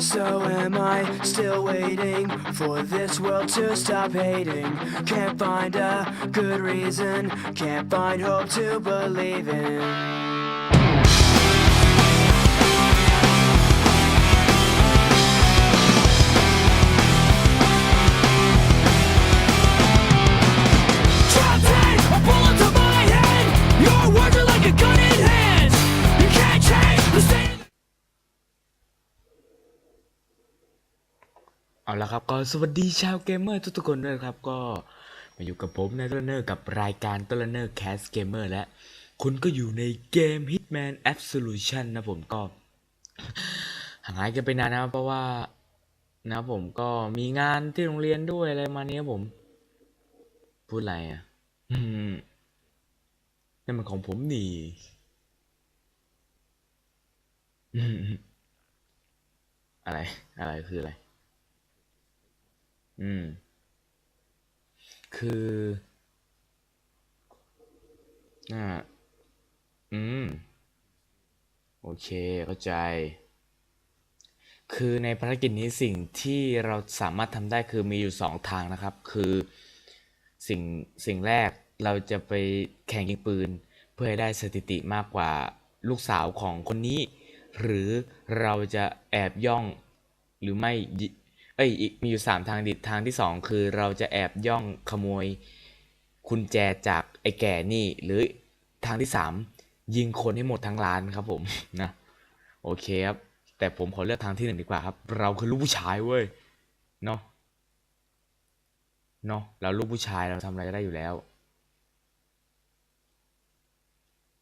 So am I still waiting for this world to stop hating? Can't find a good reason, can't find hope to believe in. เอาละครับก็สวัสดีชาวเกมเมอร์ทุกๆคนด้วยครับก็มาอยู่กับผมในต้นเนอร์กับรายการต้นเนอร์แคสเกมเมอร์และคุณก็อยู่ในเกม Hitman Absolution นะผมก็ห่างหายกันไปนานนะเพราะว่านะผมก็มีงานที่โรงเรียนด้วยอะไรมาเนี้ยผม พูดอะไรอะนั่นมันของผมนี่อะไร อะไรคืออะไร อืม คืออ่าอืม โอเค เข้าใจ คือในภารกิจนี้สิ่งที่เราสามารถทำได้คือมีอยู่สองทางนะครับ คือสิ่งสิ่งแรกเราจะไปแข่งยิงปืน เพื่อให้ได้สถิติมากกว่าลูกสาวของคนนี้ หรือเราจะแอบย่องหรือไม่ เอ้ยอีกมีอยู่สามทางดิทางที่สองคือเราจะแอบย่องขโมยกุญแจจากไอ้แก่นี่ หรือทางที่สามยิงคนให้หมดทั้งร้านครับผมนะโอเคครับแต่ผมขอเลือกทางที่หนึ่งดีกว่าครับ เราคือลูกผู้ชายเว้ยเนาะเนาะเราลูกผู้ชายเราทำอะไรก็ได้อยู่แล้ว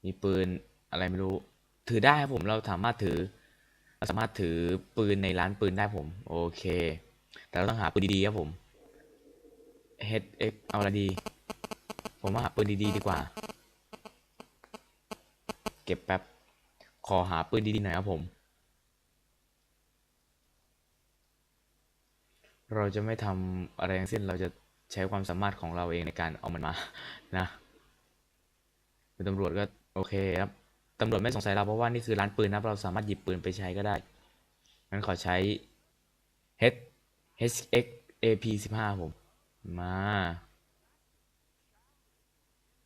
มีปืนอะไรไม่รู้ ถือได้ครับผมเราสามารถถือ เราสามารถถือปืนในร้านปืนได้ผม โอเค แต่เราต้องหาปืนดีๆครับผม HX เอาอะไรดี ผมว่าหาปืนดีๆดีกว่า เก็บแป๊บ ขอหาปืนดีๆหน่อยครับผม เราจะไม่ทำอะไรทั้งสิ้น เราจะใช้ความสามารถของเราเองในการเอามันมา นะเป็นตำรวจก็โอเคครับ ตำรวจไม่สงสัยเราเพราะว่านี่คือร้านปืนนะเราสามารถหยิบปืนไปใช้ก็ได้งั้นขอใช้ H HX AP 15ผม มา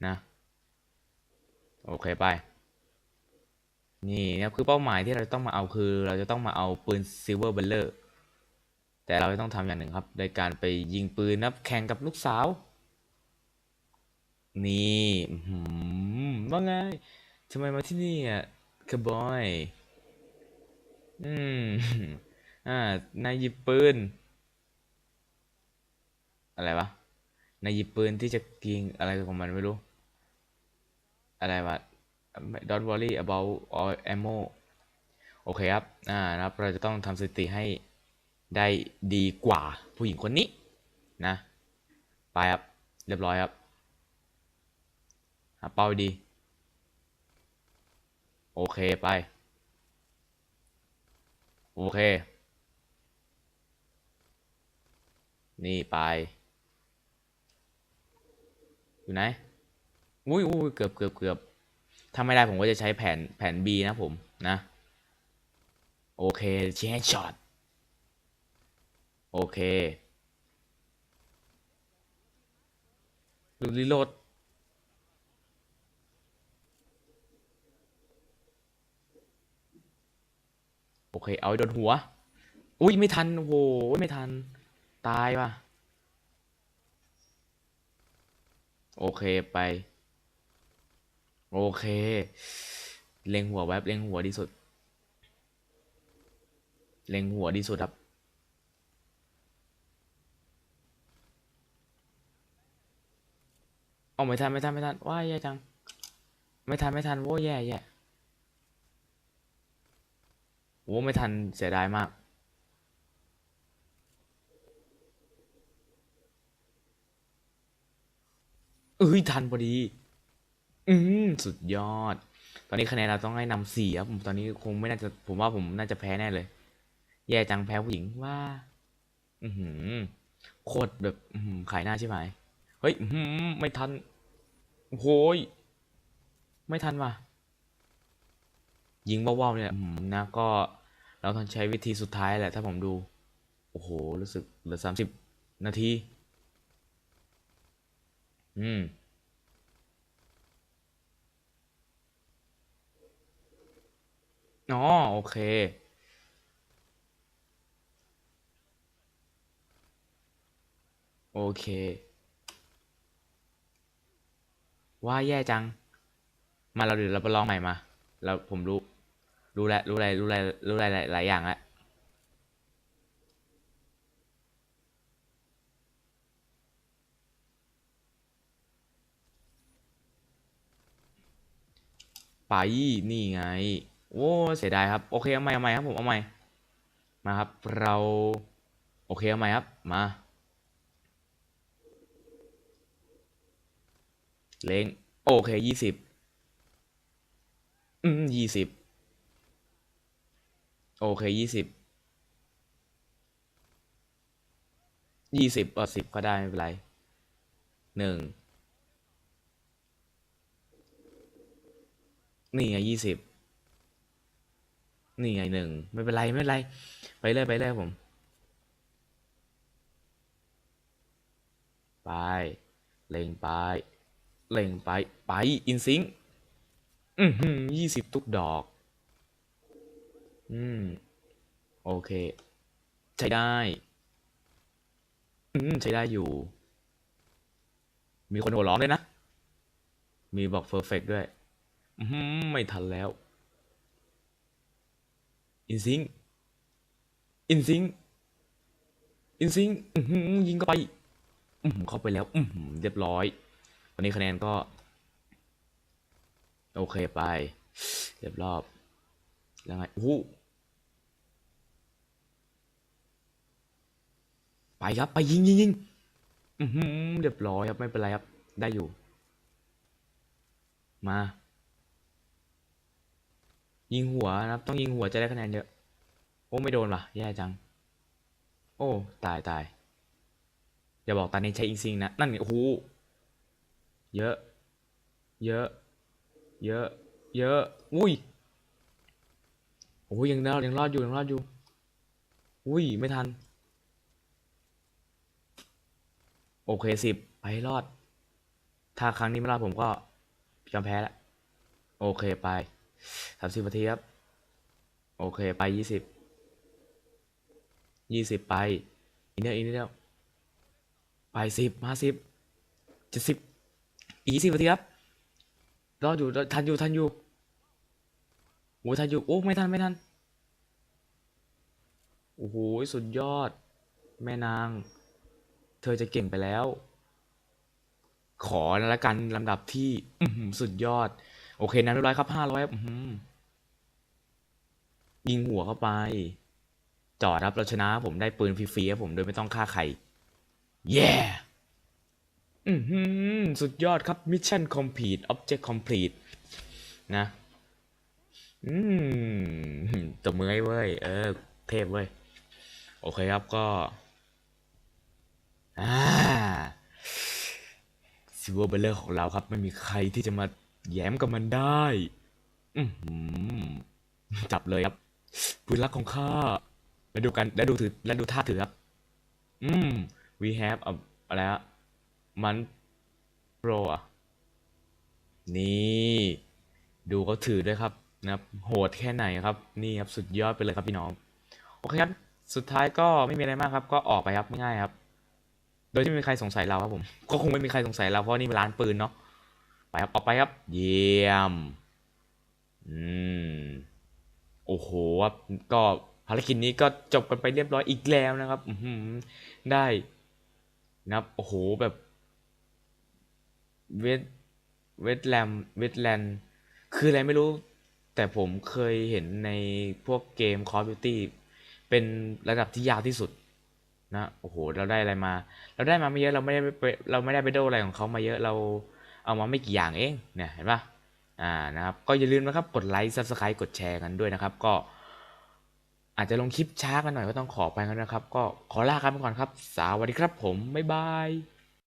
นะ โอเคไป นี่นะคือเป้าหมายที่เราจะต้องมาเอาคือ เราจะต้องมาเอาปืน Silver b a l l e r แต่เราต้องทำอย่างหนึ่งครับ โดยการไปยิงปืนนะครับแข่งกับลูกสาว นี่ว่าไง ทำไมมาที่นี่อะคบอย อืม อ่า นายหยิบปืน อะไรวะ นายหยิบปืนที่จะยิงอะไรของมันไม่รู้ อะไรวะ don't worry about all ammo โอเคครับ อ่านะครับ เราจะต้องทำสถิติให้ได้ดีกว่าผู้หญิงคนนี้ นะ ไปครับ เรียบร้อยครับ หาเป้าดี โอเคไป โอเค นี่ไป อยู่ไหน อุ้ยอุ้ยเกือบเกือบเกือบถ้าไม่ได้ผมก็จะใช้แผนแผน B นะผมนะ โอเคเชนช็อต โอเคดูรีโหลด เค เอาโดนหัว อุ้ยไม่ทันโอ้โหไม่ทัน ตายว่ะ โอเคไป โอเค เล็งหัวแวบเล็งหัวดีสุด เล็งหัวดีสุดครับเอาไม่ทันไม่ทันไม่ทันว้ายแย่จัง ไม่ทันไม่ทันโว้แย่แย่ โอ้ไม่ทันเสียดายมาก เอ้ย ทันพอดี อืมสุดยอด ตอนนี้คะแนนเราต้องให้นำสี่ครับผมตอนนี้คงไม่น่าจะผมว่าผมน่าจะแพ้แน่เลย แย่จังแพ้ผู้หญิงว่า อือหือโคตรแบบขายหน้าใช่ไหมเฮ้ยอือไม่ทันโอ้โหยไม่ทันว่ะยิงเบาๆเนี่ยนะก็ เราต้องใช้วิธีสุดท้ายแหละ ถ้าผมดู โอ้โห รู้สึกเหลือสามสิบนาที อืม อ๋อ โอเค โอเค ว่าแย่จัง มาเราเดี๋ยวเราไปลองใหม่มา เราผมรู้ รู้แล้วรู้อะไรรู้อะไรรู้อะไรหลายหลายอย่างแล้วไปนี่ไง โอ้เสียดายครับ โอเคเอาใหม่เอาใหม่ครับผมเอาใหม่มาครับ เราโอเคเอาใหม่ครับมาเล้งโอเคยี่สิบอืมยี่สิบ โอเคยี่สิบยี่สิบเออสิบก็ได้ไม่เป็นไรหนึ่งนี่ไงยี่สิบนี่ไงหนึ่งไม่เป็นไรไม่เป็นไร ไปเลยไปเลยผม ไปเล็งไปเล็งไปไปอินซิงอือยี่สิบทุกดอก อืม โอเค ใช้ได้ อืม ใช้ได้อยู่ มีคนหัวเร้อนด้วยนะ มีบอกเพอร์เฟกด้วย อือหือไม่ทันแล้วอินซิงอินซิงอินซิงอือหือยิงเข้าไปอือหือเข้าไปแล้วอือหือเรียบร้อยวันนี้คะแนนก็ โอเคไป เรียบรอบแล้วไงโอ้โห ไปครับไปยิงยิงยิงเรียบร้อยครับไม่เป็นไรครับ ได้อยู่ มา ยิงหัวนะครับ ต้องยิงหัวจะได้คะแนนเยอะ โอ้ไม่โดนว่ะ แย่จัง โอ้ตายตายอย่าบอกตอนนี้ใช้อิงซิงนะ นั่นโอ้โหเยอะ เยอะ เยอะ เยอะ อุ้ยโอ้ยยังรอดยังรอดอยู่ยังรอดอยู่ อุ้ยไม่ทัน โอเคสิบไปรอด ถ้าครั้งนี้ไม่รอดผมก็ยอมแพ้แล้วโอเคไปสามสิบนาทีครับ โอเคไปยี่สิบยี่สิบไปอีกนิดเดียอีกนิดเดียวไปสิบห้าสิบเจ็ดสิบอีกยี่สิบนาทีครับรออยู่รอทันอยู่ทันอยู่โอ้ทันอยู่โอ้ไม่ทันไม่ทันโอ้โหสุดยอด แม่นาง เธอจะเก่งไปแล้ว ขอนะละกันลำดับที่สุดยอด โอเคนะเรียบร้อยครับห้าร้อยยิงหัวเข้าไป จอดครับเราชนะ ผมได้ปืนฟรีๆครับผมโดยไม่ต้องฆ่าใครเย้อือหือสุดยอดครับ Mission Complete Object Complete นะ อืมตบมือให้เว้ย เออ เทพเว้ย โอเคครับก็ อ่าซิวเวอร์เบลเลอร์ของเราครับ ไม่มีใครที่จะมาแย้มกับมันได้อืจับเลยครับปืนลักของข้าแล้วดูกันแล้วดูถือแล้วดูท่าถือครับ อืม we have อะไรอะมันโปรอะนี่ ดูเขาถือด้วยครับนะครับ โหดแค่ไหนครับ นี่ครับ สุดยอดไปเลยครับพี่น้อง โอเคครับ สุดท้ายก็ไม่มีอะไรมากครับ ก็ออกไปครับง่ายครับ โดยที่ไม่มีใครสงสัยเราครับผม ก็คงไม่มีใครสงสัยเราเพราะนี่เป็นร้านปืนเนาะ ไปครับ ออกไปครับ เยี่ยม อืม โอ้โหครับ ก็ภารกิจนี้ก็จบกันไปเรียบร้อยอีกแล้วนะครับ อืได้นะครับ โอ้โห แบบเวทเวทแลมเวทแลนคืออะไรไม่รู้ แต่ผมเคยเห็นในพวกเกม Call of Duty เป็นระดับที่ยาวที่สุด นะโอ้โหเราได้อะไรมา เราได้มาไม่เยอะเราไม่ได้ไปเราไม่ได้ไปโดอะไรของเขามาเยอะเราเอามาไม่กี่อย่างเองเนี่ยเห็นปะอ่านะครับก็อย่าลืมนะครับกดไลค์ซับสไครต์กดแชร์กันด้วยนะครับ ก็ อาจจะลงคลิปช้ากันหน่อยก็ต้องขอไปกันนะครับ ก็ขอลากันไปก่อนครับ สวัสดีครับผมบ๊ายบาย